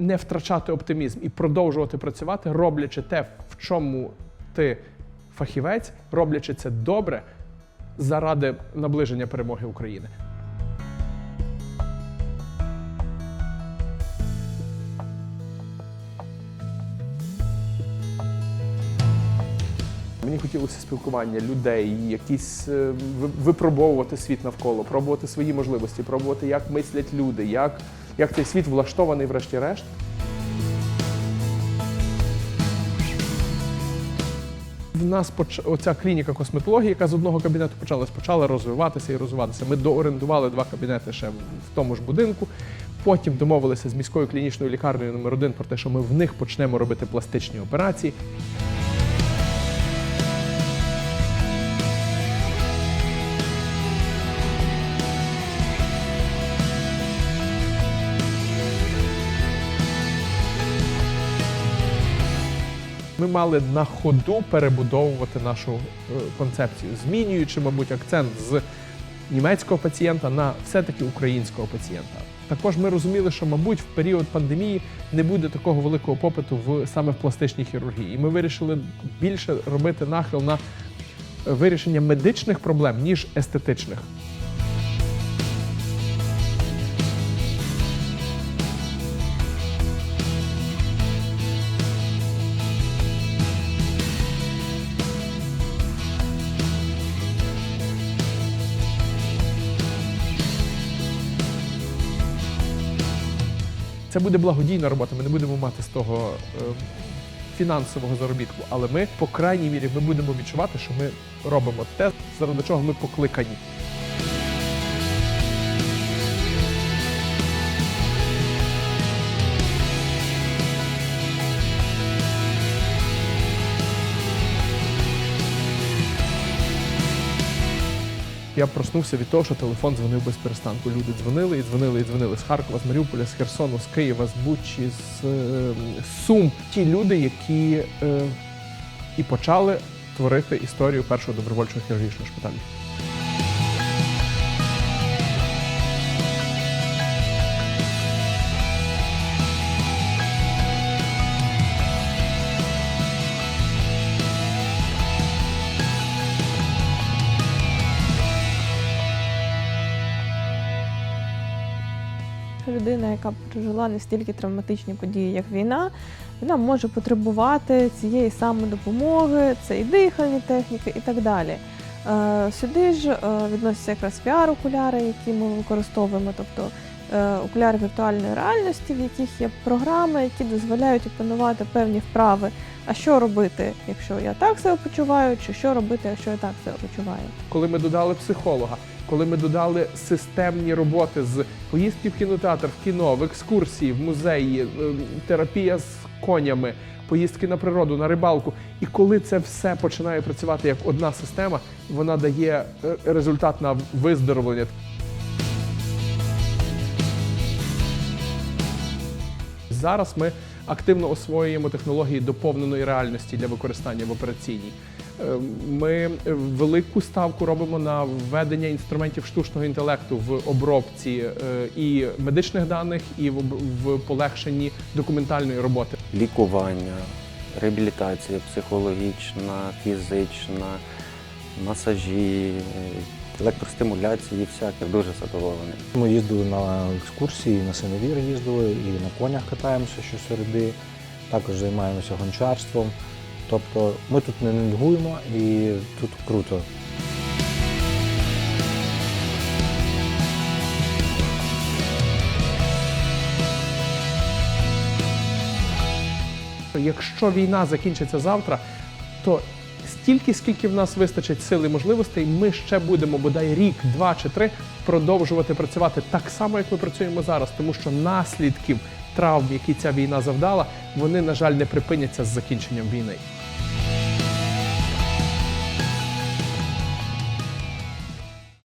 не втрачати оптимізм і продовжувати працювати, роблячи те, в чому ти фахівець, роблячи це добре заради наближення перемоги України. Мені хотілося спілкування людей, якісь е, випробовувати світ навколо, пробувати свої можливості, пробувати, як мислять люди, як, як цей світ влаштований, врешті-решт. В нас поч... оця клініка косметології, яка з одного кабінету почалась, почала розвиватися і розвиватися. Ми доорендували два кабінети ще в тому ж будинку. Потім домовилися з міською клінічною лікарнею номер 1 про те, що ми в них почнемо робити пластичні операції. Ми мали на ходу перебудовувати нашу е, концепцію, змінюючи, мабуть, акцент з німецького пацієнта на все-таки українського пацієнта. Також ми розуміли, що, мабуть, в період пандемії не буде такого великого попиту в саме в пластичній хірургії. І ми вирішили більше робити нахил на вирішення медичних проблем, ніж естетичних. Це буде благодійна робота. Ми не будемо мати з того е, фінансового заробітку, але ми, по крайній мірі, ми будемо відчувати, що ми робимо те, заради чого ми покликані. Я проснувся від того, що телефон дзвонив без перестанку. Люди дзвонили і дзвонили, і дзвонили з Харкова, з Маріуполя, з Херсону, з Києва, з Бучі, з е, Сум. Ті люди, які е, і почали творити історію першого добровольчого хірургічного шпиталю. Людина, яка пережила настільки травматичні події, як війна, вона може потребувати цієї самої допомоги, це і дихальні техніки, і так далі. Е, Сюди ж е, відносяться якраз VR-окуляри, які ми використовуємо, тобто окуляри віртуальної реальності, в яких є програми, які дозволяють опанувати певні вправи. А що робити, якщо я так себе почуваю, чи що робити, якщо я так себе почуваю? Коли ми додали психолога, коли ми додали системні роботи з поїздки в кінотеатр, в кіно, в екскурсії, в музеї, е, терапія з конями, поїздки на природу, на рибалку. І коли це все починає працювати як одна система, вона дає е, результат на виздоровлення. Зараз ми активно освоюємо технології доповненої реальності для використання в операційній. Е, Ми велику ставку робимо на введення інструментів штучного інтелекту в обробці е, і медичних даних, і в полегшенні документальної роботи. лікування, реабілітація психологічна, фізична, масажі, е, електростимуляції, всяке дуже задоволений. Ми їздили на екскурсії, на синевір їздили, і на конях катаємося щосереди, також займаємося гончарством. Тобто ми тут не нудьгуємо і тут круто. Якщо війна закінчиться завтра, то стільки, скільки в нас вистачить сил і можливостей, ми ще будемо бодай рік, два чи три продовжувати працювати так само, як ми працюємо зараз, тому що наслідків травм, які ця війна завдала, вони, на жаль, не припиняться з закінченням війни.